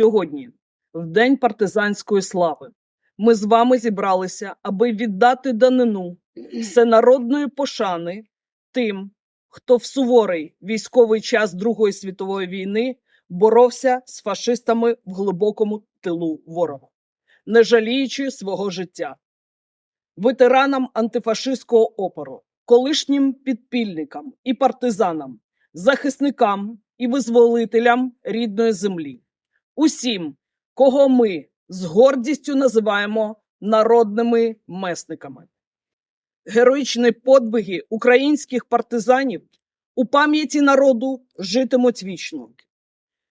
Сьогодні, в День партизанської слави, ми з вами зібралися, аби віддати данину всенародної пошани тим, хто в суворий військовий час Другої світової війни боровся з фашистами в глибокому тилу ворога, не жаліючи свого життя, ветеранам антифашистського опору, колишнім підпільникам і партизанам, захисникам і визволителям рідної землі, усім, кого ми з гордістю називаємо народними месниками. Героїчні подвиги українських партизанів у пам'яті народу житимуть вічно.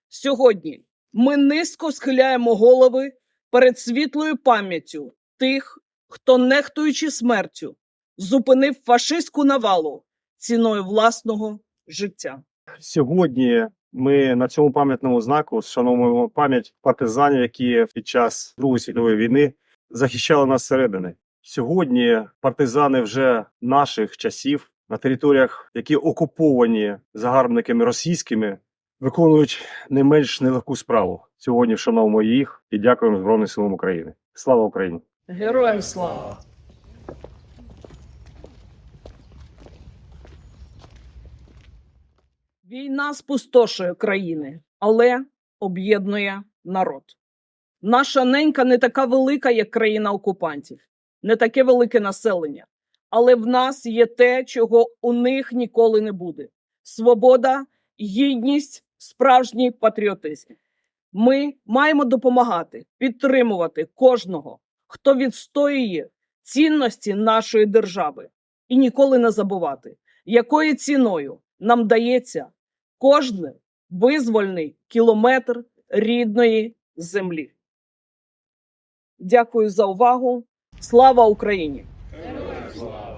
Сьогодні ми низько схиляємо голови перед світлою пам'яттю тих, хто, нехтуючи смертю, зупинив фашистську навалу ціною власного життя. Сьогодні ми на цьому пам'ятному знаку вшановуємо пам'ять партизанів, які під час Другої світової війни захищали нас зсередини. Сьогодні партизани вже наших часів на територіях, які окуповані загарбниками російськими, виконують не менш нелегку справу. Сьогодні вшановуємо їх і дякуємо Збройним силам України. Слава Україні! Героям слава! Війна спустошує країни, але об'єднує народ. Наша ненька не така велика, як країна окупантів, не таке велике населення. Але в нас є те, чого у них ніколи не буде: свобода, гідність, справжній патріотизм. Ми маємо допомагати, підтримувати кожного, хто відстоює цінності нашої держави, і ніколи не забувати, якою ціною нам дається кожен визвольний кілометр рідної землі. Дякую за увагу. Слава Україні!